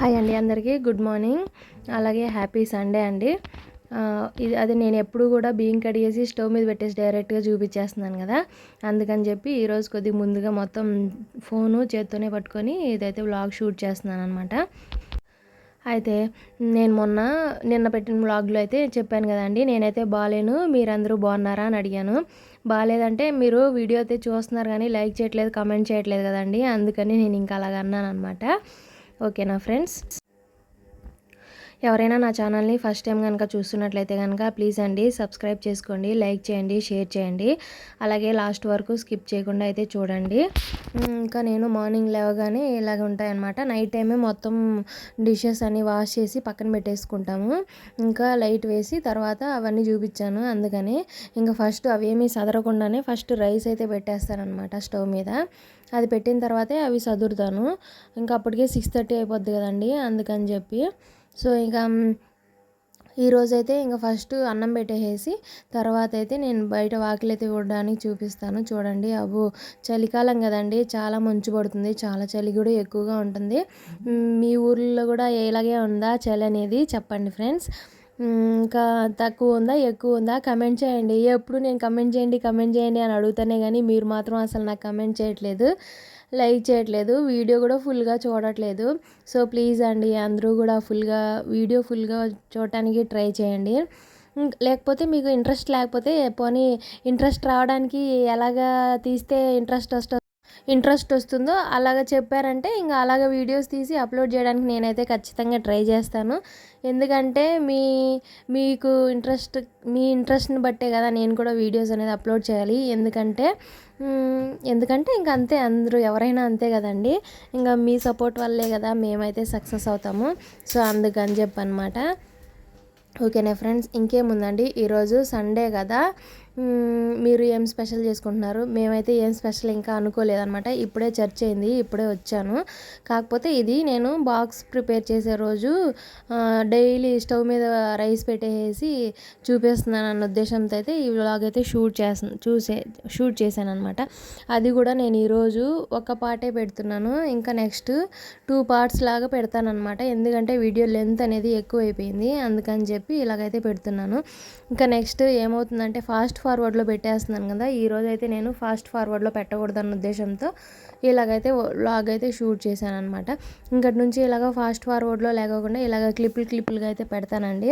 Hi అండి అందరికీ. Good morning. అలాగే హ్యాపీ సండే అండి. ఇది అది నేను ఎప్పుడు కూడా బియ్యం కడిగేసి స్టవ్ మీద పెట్టేసి డైరెక్ట్గా చూపించేస్తున్నాను కదా. అందుకని చెప్పి ఈరోజు కొద్దిగా ముందుగా మొత్తం ఫోను చేత్తోనే పట్టుకొని ఇదైతే వ్లాగ్ షూట్ చేస్తున్నాను అనమాట అయితే నేను మొన్న నిన్న పెట్టిన వ్లాగ్లో అయితే చెప్పాను కదండి నేనైతే బాగాలేను మీరందరూ బాగున్నారా అని అడిగాను. బాగాలేదంటే మీరు వీడియో అయితే చూస్తున్నారు కానీ లైక్ చేయట్లేదు కమెంట్ చేయట్లేదు కదండి అందుకని నేను ఇంకా అలాగ అన్నాను అనమాట ఓకేనా ఫ్రెండ్స్? ఎవరైనా నా ఛానల్ని ఫస్ట్ టైం కనుక చూస్తున్నట్లయితే కనుక ప్లీజ్ అండి సబ్స్క్రైబ్ చేసుకోండి లైక్ చేయండి షేర్ చేయండి. అలాగే లాస్ట్ వరకు స్కిప్ చేయకుండా అయితే చూడండి. ఇంకా నేను మార్నింగ్ లేవగానే ఇలాగ ఉంటాయన్నమాట. నైట్ టైమే మొత్తం డిషెస్ అన్ని వాష్ చేసి పక్కన పెట్టేసుకుంటాము. ఇంకా లైట్ వేసి తర్వాత అవన్నీ చూపించాను అందుకని. ఇంకా ఫస్ట్ అవేమీ సదరకుండానే ఫస్ట్ రైస్ అయితే పెట్టేస్తానమాట స్టవ్ మీద. అది పెట్టిన తర్వాతే అవి సదురుతాను. ఇంకా అప్పటికే సిక్స్ థర్టీ అయిపోద్ది కదండి అందుకని చెప్పి. సో ఇంకా ఈరోజైతే ఇంకా ఫస్ట్ అన్నం పెట్టేసి తర్వాత అయితే నేను బయట వాకిలి అయితే చూడడానికి చూపిస్తాను. చూడండి అబ్బో చలికాలం కదండి. చాలా మంచు పడుతుంది. చాలా చలి కూడా ఎక్కువగా ఉంటుంది. మీ ఊర్లో కూడా ఎలాగే ఉందా చలి అనేది చెప్పండి ఫ్రెండ్స్. ఇంకా తక్కువ ఉందా ఎక్కువ ఉందా కమెంట్ చేయండి. ఎప్పుడు నేను కమెంట్ చేయండి కమెంట్ చేయండి అని అడుగుతానే కానీ మీరు మాత్రం అసలు నాకు కమెంట్ చేయట్లేదు లైక్ చేయట్లేదు వీడియో కూడా ఫుల్గా చూడట్లేదు. సో ప్లీజ్ అండి అందరూ కూడా ఫుల్గా వీడియో ఫుల్గా చూడటానికి ట్రై చేయండి. లేకపోతే మీకు ఇంట్రెస్ట్ లేకపోతే పోనీ ఇంట్రెస్ట్ రావడానికి ఎలాగా తీస్తే ఇంట్రెస్ట్ వస్తుంది ఇంట్రెస్ట్ వస్తుందో అలాగ చెప్పారంటే ఇంకా అలాగ వీడియోస్ తీసి అప్లోడ్ చేయడానికి నేనైతే ఖచ్చితంగా ట్రై చేస్తాను. ఎందుకంటే మీ మీకు ఇంట్రెస్ట్ మీ ఇంట్రెస్ట్ని బట్టే కదా నేను కూడా వీడియోస్ అనేది అప్లోడ్ చేయాలి. ఎందుకంటే ఎందుకంటే ఇంక అంతే అందరూ ఎవరైనా అంతే కదండి. ఇంకా మీ సపోర్ట్ వల్లే కదా మేమైతే సక్సెస్ అవుతాము. సో అందుకని చెప్పనమాట. ఓకేనా ఫ్రెండ్స్? ఇంకేముందండి? ఈరోజు సండే కదా. మీరు ఏం స్పెషల్ చేసుకుంటున్నారు? మేమైతే ఏం స్పెషల్ ఇంకా అనుకోలేదనమాట ఇప్పుడే చర్చ అయింది ఇప్పుడే వచ్చాను. కాకపోతే ఇది నేను బాక్స్ ప్రిపేర్ చేసే రోజు డైలీ స్టవ్ మీద రైస్ పెట్టేసి చూపిస్తున్నాను అన్న ఉద్దేశంతో అయితే ఈ వ్లాగ్ అయితే షూట్ చేస్తాను చూసే షూట్ చేశాను అనమాట అది కూడా నేను ఈరోజు ఒక పార్టే పెడుతున్నాను. ఇంకా నెక్స్ట్ టూ పార్ట్స్ లాగా పెడతానమాట ఎందుకంటే వీడియో లెంత్ అనేది ఎక్కువ అయిపోయింది అందుకని చెప్పి ఇలాగైతే పెడుతున్నాను. ఇంకా నెక్స్ట్ ఏమవుతుందంటే ఫాస్ట్ ఫార్వర్డ్లో పెట్టేస్తున్నాను కదా ఈరోజు అయితే నేను ఫాస్ట్ ఫార్వర్డ్లో పెట్టకూడదన్న ఉద్దేశంతో ఇలాగైతే లాగ్ అయితే షూట్ చేశాను అనమాట ఇంకటి నుంచి ఇలాగ ఫాస్ట్ ఫార్వర్డ్లో లేకోకుండా ఇలాగ క్లిప్పులు క్లిప్పులుగా అయితే పెడతానండి.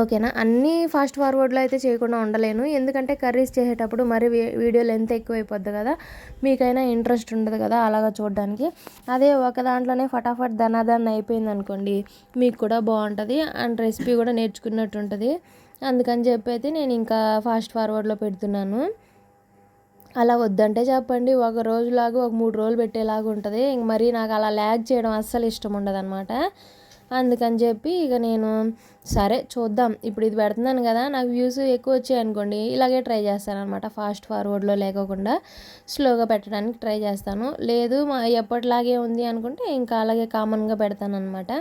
ఓకేనా? అన్నీ ఫాస్ట్ ఫార్వర్డ్లో అయితే చేయకుండా ఉండలేను. ఎందుకంటే కర్రీస్ చేసేటప్పుడు మరి వీడియో లెంత్ ఎక్కువైపోద్ది కదా మీకైనా ఇంట్రెస్ట్ ఉండదు కదా అలాగా చూడడానికి. అదే ఒక దాంట్లోనే ఫటాఫట్ ధనాదాన్ని అయిపోయింది అనుకోండి మీకు కూడా బాగుంటుంది. అండ్ రెసిపీ కూడా నేర్చుకున్నట్టు ఉంటుంది అందుకని చెప్పి అయితే నేను ఇంకా ఫాస్ట్ ఫార్వర్డ్లో పెడుతున్నాను. అలా వద్దంటే చెప్పండి ఒక రోజులాగా ఒక మూడు రోజులు పెట్టేలాగా ఉంటుంది. ఇంక మరి నాకు అలా ల్యాగ్ చేయడం అస్సలు ఇష్టం ఉండదు అనమాట అందుకని చెప్పి ఇక నేను సరే చూద్దాం. ఇప్పుడు ఇది పెడుతున్నాను కదా నాకు వ్యూస్ ఎక్కువ వచ్చాయి అనుకోండి ఇలాగే ట్రై చేస్తాను అనమాట ఫాస్ట్ ఫార్వర్డ్లో లేకోకుండా స్లోగా పెట్టడానికి ట్రై చేస్తాను. లేదు మా ఎప్పటిలాగే ఉంది అనుకుంటే ఇంకా అలాగే కామన్గా పెడతాను అనమాట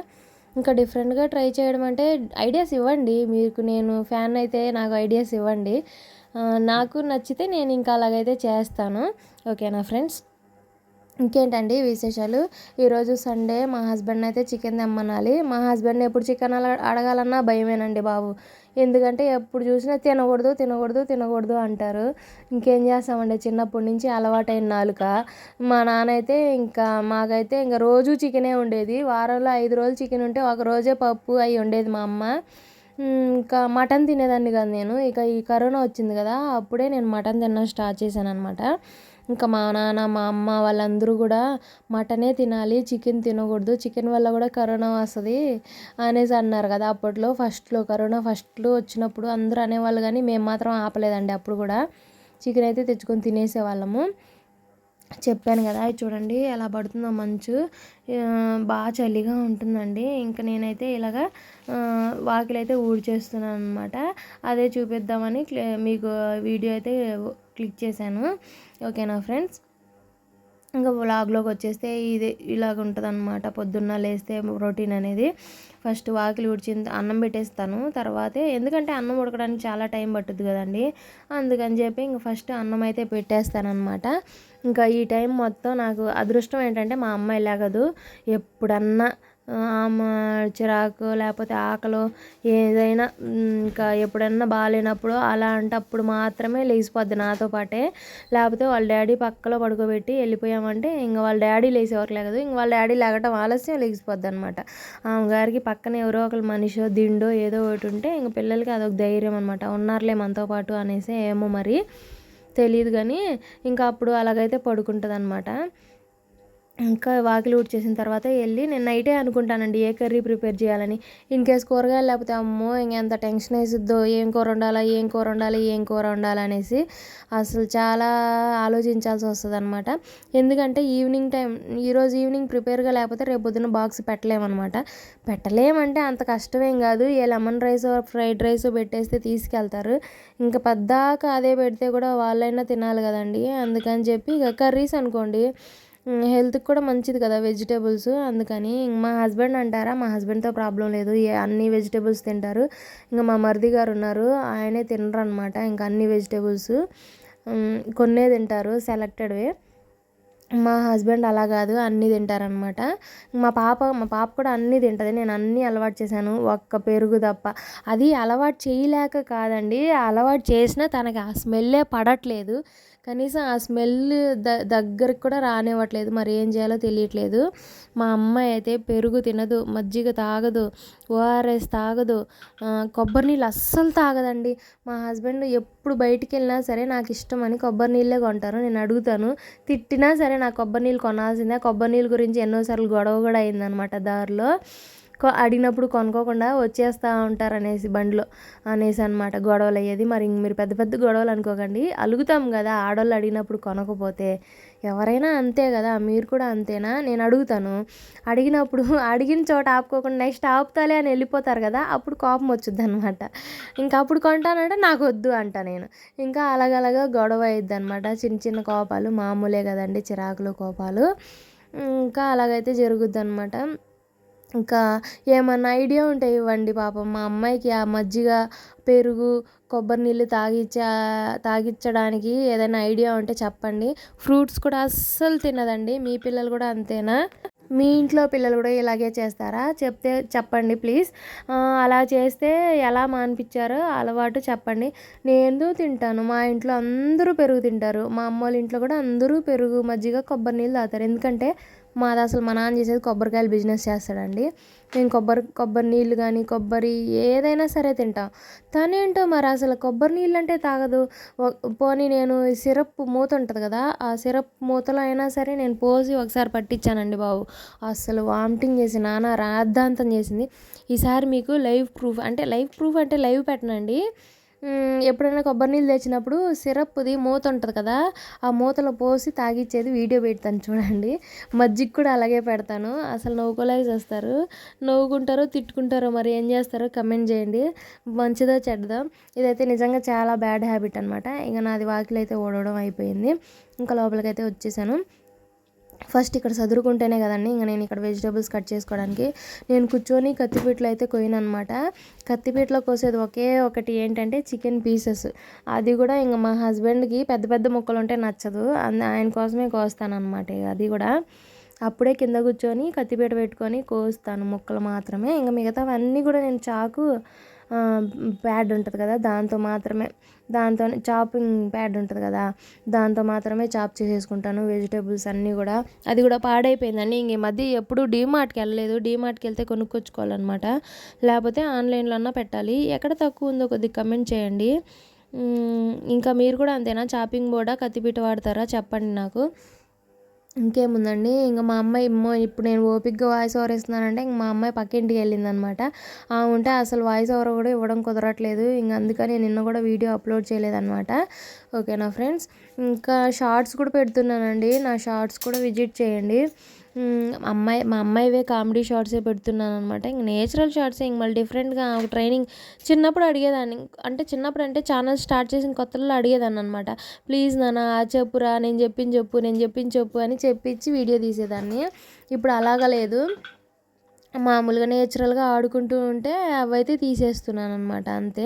ఇంకా డిఫరెంట్గా ట్రై చేయడం అంటే ఐడియాస్ ఇవ్వండి. మీకు నేను ఫ్యాన్ అయితే నాకు ఐడియాస్ ఇవ్వండి. నాకు నచ్చితే నేను ఇంకా అలాగైతే చేస్తాను. ఓకేనా ఫ్రెండ్స్? ఇంకేంటండి విశేషాలు? ఈరోజు సండే మా హస్బెండ్ అయితే చికెన్ తెమ్మనాలి. మా హస్బెండ్ ఎప్పుడు చికెన్ అడగాలన్నా భయమేనండి బాబు. ఎందుకంటే ఎప్పుడు చూసినా తినకూడదు తినకూడదు తినకూడదు అంటారు. ఇంకేం చేస్తామండి? చిన్నప్పటి నుంచి అలవాటైన నాలుక. మా నాన్న అయితే ఇంకా మాకైతే ఇంకా రోజు చికెనే ఉండేది. వారంలో ఐదు రోజులు చికెన్ ఉంటే ఒక రోజే పప్పు అవి ఉండేది మా అమ్మ. ఇంకా మటన్ తినేదాన్ని కాదు నేను. ఇక ఈ కరోనా వచ్చింది కదా అప్పుడే నేను మటన్ తినడం స్టార్ట్ చేశాను అనమాట ఇంకా మా నాన్న మా అమ్మ వాళ్ళందరూ కూడా మటనే తినాలి చికెన్ తినకూడదు చికెన్ వల్ల కూడా కరోనా వస్తుంది అనేసి అన్నారు కదా అప్పట్లో. ఫస్ట్లో కరోనా ఫస్ట్లో వచ్చినప్పుడు అందరూ అనేవాళ్ళు కానీ మేము మాత్రం ఆపలేదండి అప్పుడు కూడా. చికెన్ అయితే తెచ్చుకొని తినేసేవాళ్ళము. చెప్పాను కదా చూడండి ఎలా పడుతుందో మంచు. బాగా చలిగా ఉంటుందండి. ఇంకా నేనైతే ఇలాగా వాకిలైతే ఊడ్చేస్తున్నాను అనమాట అదే చూపిద్దామని మీకు వీడియో అయితే క్లిక్ చేశాను. ఓకేనా ఫ్రెండ్స్? ఇంకా వ్లాగ్లోకి వచ్చేస్తే ఇది ఇలాగ ఉంటుంది అనమాట పొద్దున్న లేస్తే ప్రోటీన్ అనేది. ఫస్ట్ వాకిలి ఉడిచిన అన్నం పెట్టేస్తాను. తర్వాతే ఎందుకంటే అన్నం ఉడకడానికి చాలా టైం పట్టుద్ది కదండి. అందుకని చెప్పి ఇంక ఫస్ట్ అన్నం అయితే పెట్టేస్తానమాట ఇంకా ఈ టైం మొత్తం నాకు అదృష్టం ఏంటంటే మా అమ్మ ఇలాగదు. ఎప్పుడన్నా ఆమె చిరాకు లేకపోతే ఆకలో ఏదైనా ఇంకా ఎప్పుడన్నా బాగాలేనప్పుడు అలాంటప్పుడు మాత్రమే లేచిపోద్ది నాతో పాటే. లేకపోతే వాళ్ళ డాడీ పక్కలో పడుకోబెట్టి వెళ్ళిపోయామంటే ఇంకా వాళ్ళ డాడీ లేచేవారు లేదు ఇంక వాళ్ళ డాడీ లేకటం ఆలస్యం లేచిపోద్ది అనమాట ఆమె గారికి పక్కన ఎవరో ఒకరు మనిషో దిండో ఏదో ఒకటి ఉంటే ఇంక పిల్లలకి అదొక ధైర్యం అనమాట ఉన్నారులే మనతో పాటు అనేసి ఏమో మరి తెలియదు కానీ ఇంకా అప్పుడు అలాగైతే పడుకుంటుంది అనమాట ఇంకా వాకిలి ఊడ్చేసిన తర్వాత వెళ్ళి నేను నైటే అనుకుంటానండి ఏ కర్రీ ప్రిపేర్ చేయాలని. ఇన్ కేస్ కూరగాయలు లేకపోతే అమ్మో ఇంకెంత టెన్షన్ వేసిద్దో ఏం కూర వండాలా ఏం కూర వండాలి ఏం కూర వండాలనేసి అసలు చాలా ఆలోచించాల్సి వస్తుంది అనమాట ఎందుకంటే ఈవినింగ్ టైం ఈరోజు ఈవినింగ్ ప్రిపేర్గా లేకపోతే రేపు పొద్దున్న బాక్స్ పెట్టలేమన్నమాట. పెట్టలేమంటే అంత కష్టమేం కాదు. ఏ లెమన్ రైస్ ఫ్రైడ్ రైస్ పెట్టేస్తే తీసుకెళ్తారు. ఇంకా పెద్దాక అదే పెడితే కూడా వాళ్ళైనా తినాలి కదండి. అందుకని చెప్పి ఇక కర్రీస్ అనుకోండి. హెల్త్కి కూడా మంచిది కదా వెజిటేబుల్స్. అందుకని మా హస్బెండ్ అంటారా మా హస్బెండ్తో ప్రాబ్లం లేదు. ఏ అన్ని వెజిటేబుల్స్ తింటారు. ఇంకా మా మరిది గారు ఉన్నారు. ఆయనే తినరు అనమాట ఇంకా అన్ని వెజిటేబుల్స్. కొన్నే తింటారు సెలెక్టెడ్వే. మా హస్బెండ్ అలా కాదు అన్నీ తింటారనమాట. మా పాప మా పాప కూడా అన్నీ తింటుంది. నేను అన్నీ అలవాటు చేశాను ఒక్క పెరుగు తప్ప. అది అలవాటు చేయలేక కాదండి అలవాటు చేసినా తనకి ఆ స్మెల్లే పడట్లేదు. కనీసం ఆ స్మెల్ ద దగ్గరికి కూడా రానివ్వట్లేదు. మరి ఏం చేయాలో తెలియట్లేదు. మా అమ్మాయి అయితే పెరుగు తినదు మజ్జిగ తాగదు ఓఆర్ఎస్ తాగదు కొబ్బరి నీళ్ళు అస్సలు తాగదండి. మా హస్బెండ్ ఎప్పుడు బయటికి వెళ్ళినా సరే నాకు ఇష్టం అని కొబ్బరి నీళ్ళే కొంటారు. నేను అడుగుతాను తిట్టినా సరే నాకు కొబ్బరి నీళ్ళు కొనాల్సిందే. కొబ్బరి నీళ్ళ గురించి ఎన్నోసార్లు గొడవ కూడా అయిందనమాట దారిలో. అడిగినప్పుడు కొనుక్కోకుండా వచ్చేస్తూ ఉంటారు అనేసి బండిలో అనేసి అనమాట గొడవలు అయ్యేది మరి మీరు పెద్ద పెద్ద గొడవలు అనుకోకండి. అలుగుతాం కదా ఆడవాళ్ళు అడిగినప్పుడు కొనకపోతే. ఎవరైనా అంతే కదా మీరు కూడా అంతేనా? నేను అడుగుతాను. అడిగినప్పుడు అడిగిన చోట ఆపుకోకుండా నెక్స్ట్ ఆపుతాలే అని వెళ్ళిపోతారు కదా అప్పుడు కోపం వచ్చుద్ది అనమాట ఇంకా అప్పుడు కొంటానంటే నాకు వద్దు అంట నేను. ఇంకా అలాగలాగా గొడవ అయ్యిద్ది అనమాట చిన్న చిన్న కోపాలు మామూలే కదండి చిరాకులు కోపాలు. ఇంకా అలాగైతే జరుగుద్ది అనమాట ఇంకా ఏమన్నా ఐడియా ఉంటే ఇవ్వండి పాపం. మా అమ్మాయికి ఆ మజ్జిగ పెరుగు కొబ్బరి నీళ్ళు తాగిచ్చా తాగించడానికి ఏదైనా ఐడియా ఉంటే చెప్పండి. ఫ్రూట్స్ కూడా అస్సలు తినదండి. మీ పిల్లలు కూడా అంతేనా? మీ ఇంట్లో పిల్లలు కూడా ఇలాగే చేస్తారా? చెప్తే చెప్పండి ప్లీజ్. అలా చేస్తే ఎలా మానిపించారో అలవాటు చెప్పండి. నేను తింటాను? మా ఇంట్లో అందరూ పెరుగు తింటారు. మా అమ్మ వాళ్ళ ఇంట్లో కూడా అందరూ పెరుగు మజ్జిగ కొబ్బరి నీళ్ళు తాగుతారు. ఎందుకంటే మాది అసలు మా నాన్న చేసేది కొబ్బరికాయలు బిజినెస్ చేస్తాడండి. నేను కొబ్బరి కొబ్బరి నీళ్ళు కానీ కొబ్బరి ఏదైనా సరే తింటాం. తనేంటో మరి అసలు కొబ్బరి నీళ్ళు అంటే తాగదు పోనీ నేను సిరప్ మూత ఉంటుంది కదా ఆ సిరప్ మూతలో అయినా సరే నేను పోసి ఒకసారి పట్టించానండి బాబు. అసలు వామిటింగ్ చేసి నాన్న రాద్ధాంతం చేసింది. ఈసారి మీకు లైవ్ ప్రూఫ్ అంటే లైవ్ ప్రూఫ్ అంటే లైవ్ పెట్టనండి. ఎప్పుడైనా కొబ్బరి నీళ్ళు తెచ్చినప్పుడు సిరప్ది మూత ఉంటుంది కదా ఆ మూతలో పోసి తాగిచ్చేది వీడియో పెడతాను చూడండి. మజ్జిగ కూడా అలాగే పెడతాను. అసలు నవ్వుకోలేక చేస్తారు. నవ్వుకుంటారో తిట్టుకుంటారో మరి ఏం చేస్తారో కమెంట్ చేయండి. మంచిదో చెడ్డదో. ఇదైతే నిజంగా చాలా బ్యాడ్ హ్యాబిట్ అనమాట ఇంకా నాది వాకిలైతే ఓడవడం అయిపోయింది. ఇంకా లోపలికైతే వచ్చేసాను. ఫస్ట్ ఇక్కడ చదురుకుంటేనే కదండి ఇంకా నేను ఇక్కడ వెజిటేబుల్స్ కట్ చేసుకోవడానికి. నేను కూర్చొని కత్తిపీటలు అయితే కొయ్యను అనమాట కత్తిపీటలో కోసేది ఒకే ఒకటి ఏంటంటే చికెన్ పీసెస్ అది కూడా ఇంకా మా హస్బెండ్కి పెద్ద పెద్ద ముక్కలు ఉంటే నచ్చదు ఆయన కోసమే కోస్తాను అనమాట అది కూడా. అప్పుడే కింద కూర్చొని కత్తిపీట పెట్టుకొని కోస్తాను ముక్కలు మాత్రమే. ఇంకా మిగతావన్నీ కూడా నేను చాకు ప్యాడ్ ఉంటుంది కదా దాంతో మాత్రమే. దాంతో చాపింగ్ ప్యాడ్ ఉంటుంది కదా దాంతో మాత్రమే చాప్ చేసేసుకుంటాను వెజిటేబుల్స్ అన్నీ కూడా. అది కూడా పాడైపోయిందండి. ఇంక ఈ మధ్య ఎప్పుడు డీమార్ట్కి వెళ్ళలేదు. డీమార్ట్కి వెళ్తే కొనుక్కొచ్చుకోవాలన్నమాట. లేకపోతే ఆన్లైన్లో అన్నా పెట్టాలి. ఎక్కడ తక్కువ ఉందో కొద్దిగా కమెంట్ చేయండి. ఇంకా మీరు కూడా అంతేనా? చాపింగ్ బోర్డా కత్తిపీట వాడతారా? చెప్పండి నాకు. ఇంకేముందండి? ఇంకా మా అమ్మాయి ఏమో ఇప్పుడు నేను ఓపిక్గా వాయిస్ ఓవర్ ఇస్తున్నానంటే ఇంక మా అమ్మాయి పక్కింటికి వెళ్ళిందనమాట. ఉంటే అసలు వాయిస్ ఓవర్ కూడా ఇవ్వడం కుదరట్లేదు. ఇంక అందుకని నిన్న కూడా వీడియో అప్లోడ్ చేయలేదన్నమాట ఓకేనా ఫ్రెండ్స్? ఇంకా షార్ట్స్ కూడా పెడుతున్నానండి. నా షార్ట్స్ కూడా విజిట్ చేయండి. అమ్మాయి మా అమ్మాయివే కామెడీ షార్ట్సే పెడుతున్నాను అనమాట ఇంక నేచురల్ షార్ట్సే ఇంక మళ్ళీ డిఫరెంట్గా ఒక ట్రైనింగ్ చిన్నప్పుడు అడిగేదాన్ని. అంటే చిన్నప్పుడు అంటే ఛానల్ స్టార్ట్ చేసిన కొత్తలో అడిగేదాన్ని అనమాట ప్లీజ్ నాన్న ఆ చెప్పురా నేను చెప్పింది చెప్పు నేను చెప్పింది చెప్పు అని చెప్పించి వీడియో తీసేదాన్ని. ఇప్పుడు అలాగలేదు మామూలుగా నేచురల్గా ఆడుకుంటూ ఉంటే అవైతే తీసేస్తున్నాను అనమాట అంతే.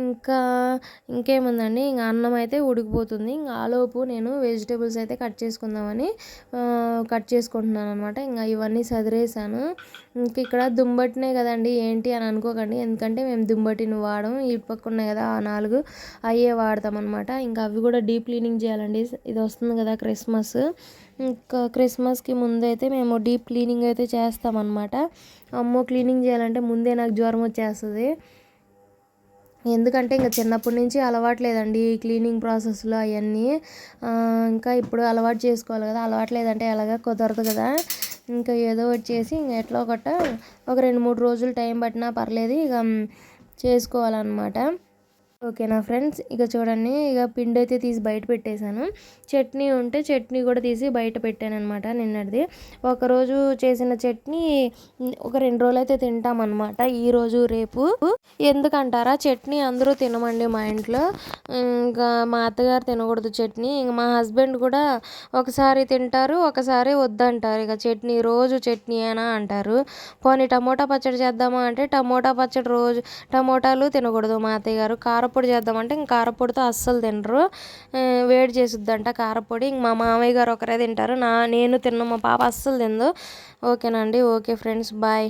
ఇంకా ఇంకేముందండి? ఇంకా అన్నం అయితే ఉడికిపోతుంది. ఇంకా ఆలోపు నేను వెజిటేబుల్స్ అయితే కట్ చేసుకుందామని కట్ చేసుకుంటున్నాను అనమాట ఇంకా ఇవన్నీ సదిరేసాను ఇంక ఇక్కడ దుంబటినే కదండి ఏంటి అని అనుకోకండి. ఎందుకంటే మేము దుంబటిని వాడము. ఈ పక్క ఉన్నాయి కదా ఆ నాలుగు అయ్యే వాడతాం అనమాట ఇంకా అవి కూడా డీప్ క్లీనింగ్ చేయాలండి. ఇది వస్తుంది కదా క్రిస్మస్. ఇంకా క్రిస్మస్కి ముందైతే మేము డీప్ క్లీనింగ్ అయితే చేస్తామన్నమాట. అమ్మో క్లీనింగ్ చేయాలంటే ముందే నాకు జ్వరం వచ్చేస్తుంది. ఎందుకంటే ఇంకా చిన్నప్పటి నుంచి అలవాటు లేదండి ఈ క్లీనింగ్ ప్రాసెస్లో అవన్నీ. ఇంకా ఇప్పుడు అలవాటు చేసుకోవాలి కదా అలవాటు లేదంటే ఎలాగా కుదరదు కదా. ఇంకా ఏదో ఒకటి చేసి ఇంకా ఎట్లా ఒకట ఒక రెండు మూడు రోజులు టైం పట్టినా పర్లేదు ఇక చేసుకోవాలన్నమాట. ఓకేనా ఫ్రెండ్స్ ఇక చూడండి ఇక పిండి అయితే తీసి బయట పెట్టేశాను. చట్నీ ఉంటే చట్నీ కూడా తీసి బయట పెట్టాను అనమాట నిన్నటిది ఒకరోజు చేసిన చట్నీ ఒక రెండు రోజులు అయితే తింటామన్నమాట ఈరోజు రేపు. ఎందుకంటారా చట్నీ అందరూ తినమండి మా ఇంట్లో. ఇంకా మా అత్తగారు తినకూడదు చట్నీ. ఇంకా మా హస్బెండ్ కూడా ఒకసారి తింటారు ఒకసారి వద్దంటారు. ఇక చట్నీ రోజు చట్నీ అయినా అంటారు. పోనీ టమోటా పచ్చడి చేద్దామా అంటే టమోటా పచ్చడి రోజు టమోటాలు తినకూడదు మా అత్తయ్య గారు. కారపొడి చేద్దామంటే ఇంక కారపొడితో అస్సలు తినరు. వేడి చేసిద్దంట కారపొడి. ఇంక మా మామయ్య గారు ఒకరే తింటారు. నా నేను తిన్న మా పాప అస్సలు తిందు. ఓకేనండి ఓకే ఫ్రెండ్స్ బాయ్.